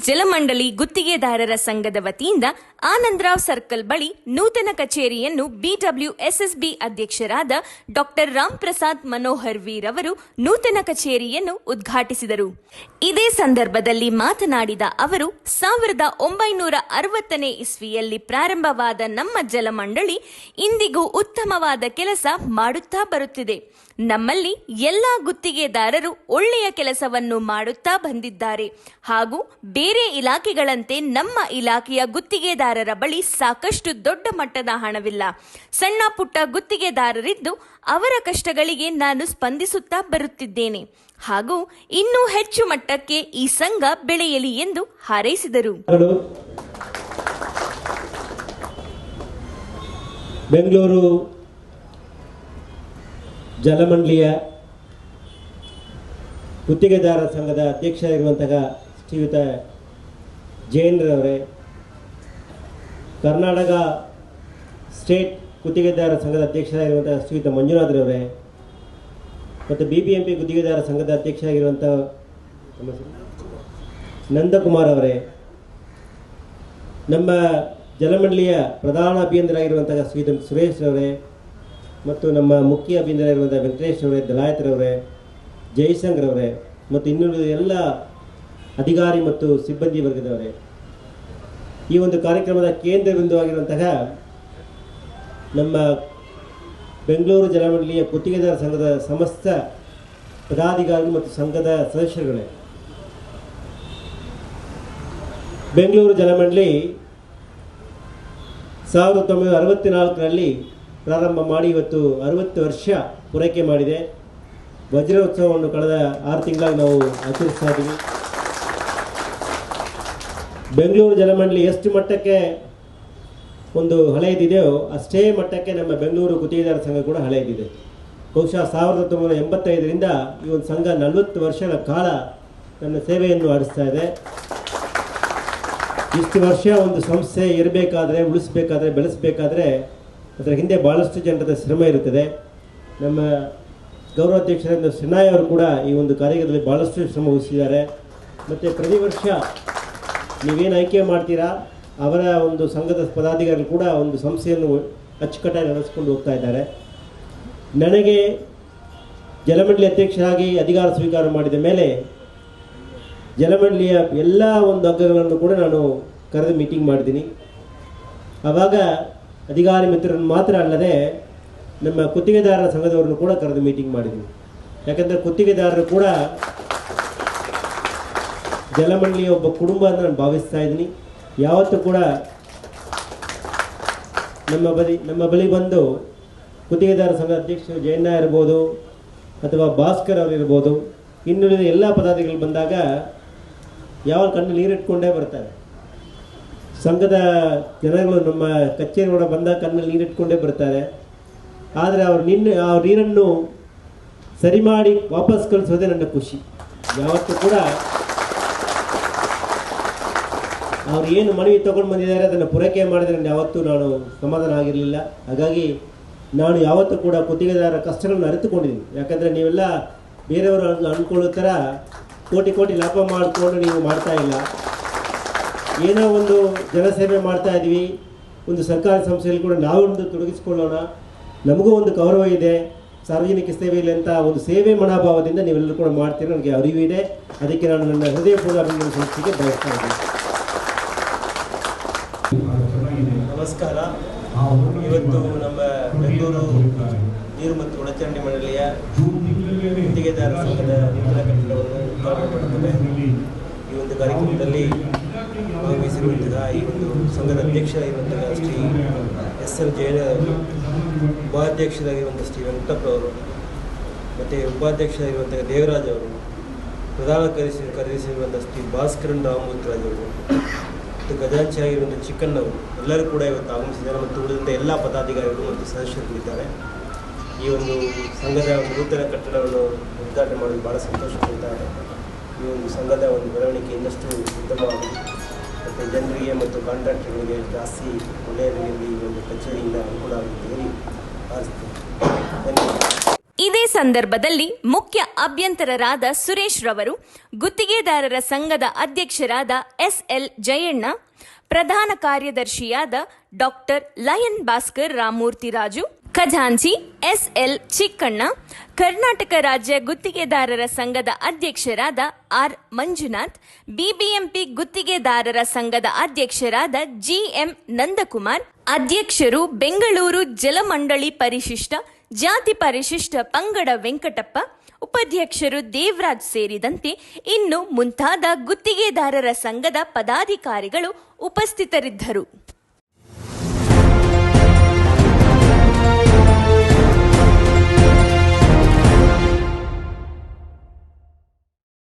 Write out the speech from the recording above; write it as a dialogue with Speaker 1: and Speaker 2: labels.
Speaker 1: ಜಲಮಂಡಳಿ ಗುತ್ತಿಗೆದಾರರ ಸಂಘದ ವತಿಯಿಂದ ಆನಂದರಾವ್ ಸರ್ಕಲ್ ಬಳಿ ನೂತನ ಕಚೇರಿಯನ್ನು ಬಿಡಬ್ಲ್ಯೂಎಸ್ಎಸ್ಬಿ ಅಧ್ಯಕ್ಷರಾದ ಡಾಕ್ಟರ್ ರಾಮ್ ಪ್ರಸಾದ್ ಮನೋಹರ್ ವೀರ್ ಅವರು ನೂತನ ಕಚೇರಿಯನ್ನು ಉದ್ಘಾಟಿಸಿದರು. ಇದೇ ಸಂದರ್ಭದಲ್ಲಿ ಮಾತನಾಡಿದ ಅವರು, ಸಾವಿರದ ಒಂಬೈನೂರ ಅರವತ್ತನೇ ಇಸ್ವಿಯಲ್ಲಿ ಪ್ರಾರಂಭವಾದ ನಮ್ಮ ಜಲಮಂಡಳಿ ಇಂದಿಗೂ ಉತ್ತಮವಾದ ಕೆಲಸ ಮಾಡುತ್ತಾ ಬರುತ್ತಿದೆ. ನಮ್ಮಲ್ಲಿ ಎಲ್ಲಾ ಗುತ್ತಿಗೆದಾರರು ಒಳ್ಳೆಯ ಕೆಲಸವನ್ನು ಮಾಡುತ್ತಾ ಬಂದಿದ್ದಾರೆ. ಹಾಗೂ ಇಲಾಖೆಗಳಂತೆ ನಮ್ಮ ಇಲಾಖೆಯ ಗುತ್ತಿಗೆದಾರರ ಬಳಿ ಸಾಕಷ್ಟು ದೊಡ್ಡ ಮಟ್ಟದ ಹಣವಿಲ್ಲ. ಸಣ್ಣ ಪುಟ್ಟ ಗುತ್ತಿಗೆದಾರರಿದ್ದು ಅವರ ಕಷ್ಟಗಳಿಗೆ ನಾನು ಸ್ಪಂದಿಸುತ್ತಾ ಬರುತ್ತಿದ್ದೇನೆ. ಹಾಗೂ ಇನ್ನೂ ಹೆಚ್ಚು ಮಟ್ಟಕ್ಕೆ ಈ ಸಂಘ ಬೆಳೆಯಲಿ ಎಂದು ಹಾರೈಸಿದರು.
Speaker 2: ಬೆಂಗಳೂರು ಜಲಮಂಡಳಿಯ ಗುತ್ತಿಗೆದಾರ ಸಂಘದ ಅಧ್ಯಕ್ಷರಾಗಿರುವಂತಹ ಶ್ರೀಯುತ ಜೈನ್ರವರೇ ಕರ್ನಾಟಕ ಸ್ಟೇಟ್ ಗುತ್ತಿಗೆದಾರ ಸಂಘದ ಅಧ್ಯಕ್ಷರಾಗಿರುವಂಥ ಶ್ರೀಯುತ ಮಂಜುನಾಥ್ರವರೇ ಮತ್ತು ಬಿ ಬಿ ಎಂ ಪಿ ಗುತ್ತಿಗೆದಾರ ಸಂಘದ ಅಧ್ಯಕ್ಷರಾಗಿರುವಂಥ ನಂದಕುಮಾರ್ ಅವರೇ. ನಮ್ಮ ಜಲಮಂಡಳಿಯ ಪ್ರಧಾನ ಅಭಿಯಂತರಾಗಿರುವಂತಹ ಶ್ರೀಯುತ ಸುರೇಶ್ ಅವರೇ ಮತ್ತು ನಮ್ಮ ಮುಖ್ಯ ಅಭಿಯಂತರಾಗಿರುವಂಥ ವೆಂಕಟೇಶ್ ಅವರೇ ದಲಾಯತ್ರವರೇ ಜಯಶಂಕರ್ ಅವರೇ ಮತ್ತು ಇನ್ನುಳಿದ ಎಲ್ಲ ಅಧಿಕಾರಿ ಮತ್ತು ಸಿಬ್ಬಂದಿ ವರ್ಗದವರೇ. ಈ ಒಂದು ಕಾರ್ಯಕ್ರಮದ ಕೇಂದ್ರ ಬಿಂದುವಾಗಿರುವಂತಹ ನಮ್ಮ ಬೆಂಗಳೂರು ಜಲಮಂಡಳಿಯ ಗುತ್ತಿಗೆದಾರ ಸಂಘದ ಸಮಸ್ತ ಪದಾಧಿಕಾರಿಗಳು ಮತ್ತು ಸಂಘದ ಸದಸ್ಯರುಗಳೇ. ಬೆಂಗಳೂರು ಜಲಮಂಡಳಿ ಸಾವಿರದ ಒಂಬೈನೂರ ಅರವತ್ತ್ನಾಲ್ಕರಲ್ಲಿ ಪ್ರಾರಂಭ ಮಾಡಿ ಇವತ್ತು ಅರವತ್ತು ವರ್ಷ ಪೂರೈಕೆ ಮಾಡಿದೆ. ವಜ್ರೋತ್ಸವವನ್ನು ಕಳೆದ ಆರು ತಿಂಗಳಾಗಿ ನಾವು ಆಚರಿಸ್ತಾ ಇದ್ದೀವಿ. ಬೆಂಗಳೂರು ಜಲಮಂಡಳಿ ಎಷ್ಟು ಮಟ್ಟಕ್ಕೆ ಒಂದು ಹಳೆಯದಿದೆಯೋ ಅಷ್ಟೇ ಮಟ್ಟಕ್ಕೆ ನಮ್ಮ ಬೆಂಗಳೂರು ಗುತ್ತಿಗೆದಾರ ಸಂಘ ಕೂಡ ಹಳೆಯದಿದೆ ಬಹುಶಃ ಸಾವಿರದ ಒಂಬೈನೂರ ಎಂಬತ್ತೈದರಿಂದ ಈ ಒಂದು ಸಂಘ ನಲವತ್ತು ವರ್ಷಗಳ ಕಾಲ ತನ್ನ ಸೇವೆಯನ್ನು ಆಡಿಸ್ತಾ ಇದೆ. ಇಷ್ಟು ವರ್ಷ ಒಂದು ಸಂಸ್ಥೆ ಇರಬೇಕಾದ್ರೆ, ಉಳಿಸ್ಬೇಕಾದ್ರೆ, ಬೆಳೆಸಬೇಕಾದ್ರೆ ಅದರ ಹಿಂದೆ ಭಾಳಷ್ಟು ಜನರದ ಶ್ರಮ ಇರುತ್ತದೆ. ನಮ್ಮ ಗೌರವಾಧ್ಯಕ್ಷರಾದ ಸಿನಾಯ್ ಅವರು ಕೂಡ ಈ ಒಂದು ಕಾರ್ಯಕ್ರಮದಲ್ಲಿ ಭಾಳಷ್ಟು ಶ್ರಮ ವಹಿಸಿದ್ದಾರೆ. ಮತ್ತು ಪ್ರತಿ ವರ್ಷ ನೀವೇನು ಆಯ್ಕೆ ಮಾಡ್ತೀರಾ? ಅವರ ಒಂದು ಸಂಘದ ಪದಾಧಿಕಾರಿಗಳು ಕೂಡ ಒಂದು ಸಂಸ್ಥೆಯನ್ನು ಅಚ್ಚುಕಟ್ಟಾಗಿ ನಡೆಸ್ಕೊಂಡು ಹೋಗ್ತಾ ಇದ್ದಾರೆ. ನನಗೆ ಜಲಮಂಡಳಿ ಅಧ್ಯಕ್ಷರಾಗಿ ಅಧಿಕಾರ ಸ್ವೀಕಾರ ಮಾಡಿದ ಮೇಲೆ ಜಲಮಂಡಳಿಯ ಎಲ್ಲ ಒಂದು ಅಂಗಗಳನ್ನು ಕೂಡ ನಾನು ಕರೆದು ಮೀಟಿಂಗ್ ಮಾಡಿದ್ದೀನಿ. ಆವಾಗ ಅಧಿಕಾರಿ ಮಿತ್ರರನ್ನು ಮಾತ್ರ ಅಲ್ಲದೆ ನಮ್ಮ ಕುತ್ತಿಗೆದಾರರ ಸಂಘದವರನ್ನು ಕೂಡ ಕರೆದು ಮೀಟಿಂಗ್ ಮಾಡಿದ್ದೀನಿ. ಯಾಕಂದರೆ ಕುತ್ತಿಗೆದಾರರು ಕೂಡ ಜಲಮಂಡಳಿಯ ಒಬ್ಬ ಕುಟುಂಬ ಅಂತ ನಾನು ಭಾವಿಸ್ತಾ ಇದ್ದೀನಿ. ಯಾವತ್ತೂ ಕೂಡ ನಮ್ಮ ಬಳಿ ನಮ್ಮ ಬಳಿ ಬಂದು ಗುತ್ತಿಗೆದಾರ ಸಂಘ ಅಧ್ಯಕ್ಷರು ಜಯಣ್ಣ ಇರ್ಬೋದು ಅಥವಾ ಭಾಸ್ಕರ್ ಅವರಿರ್ಬೋದು ಇನ್ನುಳಿದ ಎಲ್ಲ ಪದಾಧಿಕಾರಿಗಳು ಬಂದಾಗ ಯಾವ ಕಣ್ಣು ನೀರಿಟ್ಕೊಂಡೇ ಬರ್ತಾರೆ. ಸಂಘದ ಜನಗಳು ನಮ್ಮ ಕಚೇರಿ ಒಳಗೆ ಬಂದಾಗ ಕಣ್ಣಲ್ಲಿ ನೀರಿಟ್ಕೊಂಡೇ ಬರ್ತಾರೆ. ಆದರೆ ಅವ್ರು ನಿನ್ನ, ಆ ನೀರನ್ನು ಸರಿ ಮಾಡಿ ವಾಪಸ್ ಕಳಿಸೋದೇ ನನ್ನ ಖುಷಿ. ಯಾವತ್ತೂ ಕೂಡ ಅವ್ರು ಏನು ಮನವಿ ತಗೊಂಡು ಬಂದಿದ್ದಾರೆ, ಅದನ್ನು ಪೂರೈಕೆ ಮಾಡಿದ್ರೆ ಯಾವತ್ತೂ ನಾನು ಸಮಾಧಾನ ಆಗಿರಲಿಲ್ಲ. ಹಾಗಾಗಿ ನಾನು ಯಾವತ್ತೂ ಕೂಡ ಗುತ್ತಿಗೆದಾರರ ಕಷ್ಟಗಳನ್ನು ಅರಿತುಕೊಂಡಿದ್ದೀನಿ. ಯಾಕಂದರೆ ನೀವೆಲ್ಲ ಬೇರೆಯವರು ಅಂದ್ಕೊಳ್ಳೋ ಥರ ಕೋಟಿ ಕೋಟಿ ಲಾಭ ಮಾಡಿಕೊಂಡು ನೀವು ಮಾಡ್ತಾ ಇಲ್ಲ. ಏನೋ ಒಂದು ಜನಸೇವೆ ಮಾಡ್ತಾ ಇದ್ವಿ ಒಂದು ಸರ್ಕಾರಿ ಸಂಸ್ಥೆಯಲ್ಲಿ ಕೂಡ ನಾವೊಂದು ತೊಡಗಿಸ್ಕೊಳ್ಳೋಣ. ನಮಗೂ ಒಂದು ಗೌರವ ಇದೆ. ಸಾರ್ವಜನಿಕ ಸೇವೆಯಲ್ಲಿ ಅಂತ ಒಂದು ಸೇವೆ ಮನೋಭಾವದಿಂದ ನೀವೆಲ್ಲರೂ ಕೂಡ ಮಾಡ್ತೀರಿ. ನನಗೆ ಅರಿವು ಇದೆ. ಅದಕ್ಕೆ ನಾನು ನನ್ನ ಹೃದಯಪೂರ್ವ ಅಭಿನಂದನೆ ಸಂಸ್ಥೆಗೆ ಬಯಸ್ತಾ ಇದ್ದೀನಿ. ನಮಸ್ಕಾರ. ಇವತ್ತು ನಮ್ಮ ಬೆಂಗಳೂರು ನೀರು ಮತ್ತು ಒಳಚರಂಡಿ ಮಂಡಳಿಯ ಗುತ್ತಿಗೆದಾರ ಸಂಘದ ನೂತನ ಕಟ್ಟಡವನ್ನು ಉದ್ಘಾಟನೆ ಮಾಡುತ್ತದೆ. ಈ ಒಂದು ಕಾರ್ಯಕ್ರಮದಲ್ಲಿ ಭಾಗವಹಿಸಿರುವಂತಹ ಈ ಒಂದು ಸಂಘದ ಅಧ್ಯಕ್ಷರಾಗಿರುವಂತಹ ಶ್ರೀ ಎಸ್ ಎಲ್ ಜೈನ ಅವರು ಉಪಾಧ್ಯಕ್ಷರಾಗಿರುವಂಥ ಶ್ರೀ ವೆಂಕಟಪ್ಪ ಅವರು ಮತ್ತು ಉಪಾಧ್ಯಕ್ಷರಾಗಿರುವಂತಹ ದೇವರಾಜ್ ಅವರು ಪ್ರಧಾನ ಕರೆಸಿ ಕರೆಸಿರುವಂಥ ಶ್ರೀ ಭಾಸ್ಕರನ್ ರಾಮಮೂರ್ತಿರಾಜ್ ಅವರು ಮತ್ತು ಖಜಾಂಚಿ ಆಗಿರುವಂಥ ಚಿಕ್ಕಣ್ಣ ಅವರು ಎಲ್ಲರೂ ಕೂಡ ಇವತ್ತು ಆಗಮಿಸಿದ್ದಾರೆ ಮತ್ತು ಉಳಿದಂಥ ಎಲ್ಲ ಪದಾಧಿಕಾರಿಗಳು ಮತ್ತು ಸದಸ್ಯರು ಇದ್ದಾರೆ. ಈ ಒಂದು ಸಂಘದ ನೂತನ ಕಟ್ಟಡವನ್ನು ಉದ್ಘಾಟನೆ ಮಾಡಲು ಭಾಳ ಸಂತೋಷ ಈ ಒಂದು ಸಂಘದ ಒಂದು ಬೆಳವಣಿಗೆ ಇನ್ನಷ್ಟು ಉತ್ತಮವಾಗಿ ಮತ್ತು ಜನರಿಗೆ ಮತ್ತು ಕಾಂಟ್ರಾಕ್ಟರ್ಗಳಿಗೆ ಜಾಸ್ತಿ ಒಳ್ಳೆಯ ರೀತಿಯಲ್ಲಿ ಈ ಒಂದು ಕಚೇರಿಯಿಂದ ಅನುಕೂಲ ಆಗುತ್ತೆ ಹಾರೈಸ್ತೀನಿ ಧನ್ಯವಾದ
Speaker 1: ಇದೇ ಸಂದರ್ಭದಲ್ಲಿ ಮುಖ್ಯ ಅಭ್ಯಂತರರಾದ ಸುರೇಶ್ ರವರು, ಗುತ್ತಿಗೆದಾರರ ಸಂಘದ ಅಧ್ಯಕ್ಷರಾದ ಎಸ್ಎಲ್ ಜಯಣ್ಣ, ಪ್ರಧಾನ ಕಾರ್ಯದರ್ಶಿಯಾದ ಡಾಕ್ಟರ್ ಲಯನ್ ಭಾಸ್ಕರ್ ರಾಮೂರ್ತಿರಾಜು ಖಜಾಂಚಿ, ಎಸ್ಎಲ್ ಚಿಕ್ಕಣ್ಣ, ಕರ್ನಾಟಕ ರಾಜ್ಯ ಗುತ್ತಿಗೆದಾರರ ಸಂಘದ ಅಧ್ಯಕ್ಷರಾದ ಆರ್ ಮಂಜುನಾಥ್, ಬಿಬಿಎಂಪಿ ಗುತ್ತಿಗೆದಾರರ ಸಂಘದ ಅಧ್ಯಕ್ಷರಾದ ಜಿಎಂ ನಂದಕುಮಾರ್, ಅಧ್ಯಕ್ಷರು ಬೆಂಗಳೂರು ಜಲಮಂಡಳಿ ಪರಿಶಿಷ್ಟ, ಜಾತಿ ಪರಿಶಿಷ್ಟ ಪಂಗಡ ವೆಂಕಟಪ್ಪ, ಉಪಾಧ್ಯಕ್ಷರು ದೇವರಾಜ್ ಸೇರಿದಂತೆ ಇನ್ನು ಮುಂತಾದ ಗುತ್ತಿಗೆದಾರರ ಸಂಘದ ಪದಾಧಿಕಾರಿಗಳು ಉಪಸ್ಥಿತರಿದ್ದರು.